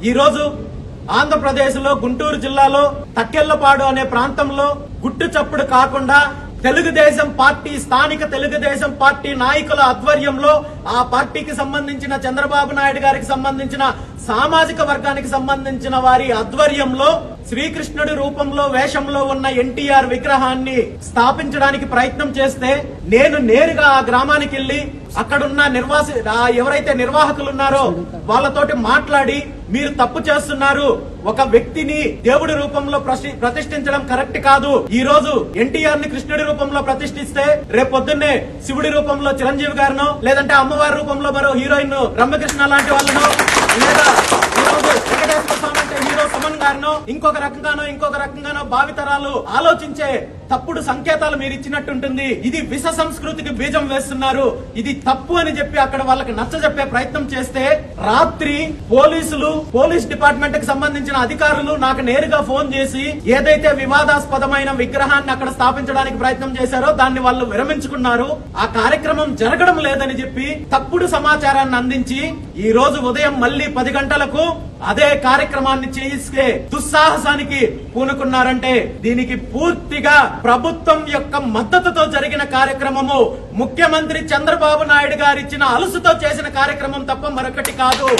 ఈరోజు ఆంధ్రప్రదేశ్లో గుంటూరు జిల్లాలో తక్కెళ్ళపాడు అనే ప్రాంతంలో గుట్టు చప్పుడు కాకుండా తెలుగుదేశం పార్టీ స్థానిక తెలుగుదేశం పార్టీ నాయకుల ఆధ్వర్యంలో ఆ పార్టీకి సంబంధించిన చంద్రబాబు నాయుడు గారికి సంబంధించిన సామాజిక వర్గానికి సంబంధించిన వారి ఆధ్వర్యంలో శ్రీకృష్ణుడి రూపంలో వేషంలో ఉన్న ఎన్టీఆర్ విగ్రహాన్ని స్థాపించడానికి ప్రయత్నం చేస్తే నేను నేరుగా ఆ గ్రామానికి వెళ్ళి అక్కడున్న నిర్వాసి ఎవరైతే నిర్వాహకులు ఉన్నారో వాళ్ళతోటి మాట్లాడి మీరు తప్పు చేస్తున్నారు. ఒక వ్యక్తిని దేవుడి రూపంలో ప్రతిష్ఠించడం కరెక్ట్ కాదు. ఈ రోజు ఎన్టీఆర్ని కృష్ణుడి రూపంలో ప్రతిష్ఠిస్తే రేపు పొద్దున్నే శివుడి రూపంలో చిరంజీవి గారినో లేదంటే అమ్మవారి రూపంలో మరో హీరోయిన్ రమ్యకృష్ణ లాంటి వాళ్ళను లేదా హీరో ఇంకొక రకంగానో ఇంకొక రకంగానో భావితరాలు ఆలోచించే తప్పుడు సంకేతాలు మీరు ఇచ్చినట్టుంటుంది. ఇది విష సంస్కృతికి బీజం వేస్తున్నారు. ఇది తప్పు అని చెప్పి అక్కడ వాళ్ళకి నచ్చ చెప్పే ప్రయత్నం చేస్తే రాత్రి పోలీసులు పోలీస్ డిపార్ట్మెంట్కి సంబంధించిన అధికారులు నాకు నేరుగా ఫోన్ చేసి ఏదైతే వివాదాస్పదమైన విగ్రహాన్ని అక్కడ స్థాపించడానికి ప్రయత్నం చేశారో దాన్ని వాళ్ళు విరమించుకున్నారు. ఆ కార్యక్రమం జరగడం లేదని చెప్పి తప్పుడు సమాచారాన్ని అందించి ఈ రోజు ఉదయం మళ్ళీ పది గంటలకు అదే కార్యక్రమాన్ని చేయిస్తే దుస్సాహసానికి పూనుకున్నారంటే దీనికి పూర్తిగా ప్రభుత్వం యొక్క మద్దతుతో జరిగిన కార్యక్రమము. ముఖ్యమంత్రి చంద్రబాబు నాయుడు గారు ఇచ్చిన అలుసుతో చేసిన కార్యక్రమం తప్ప మరొకటి కాదు.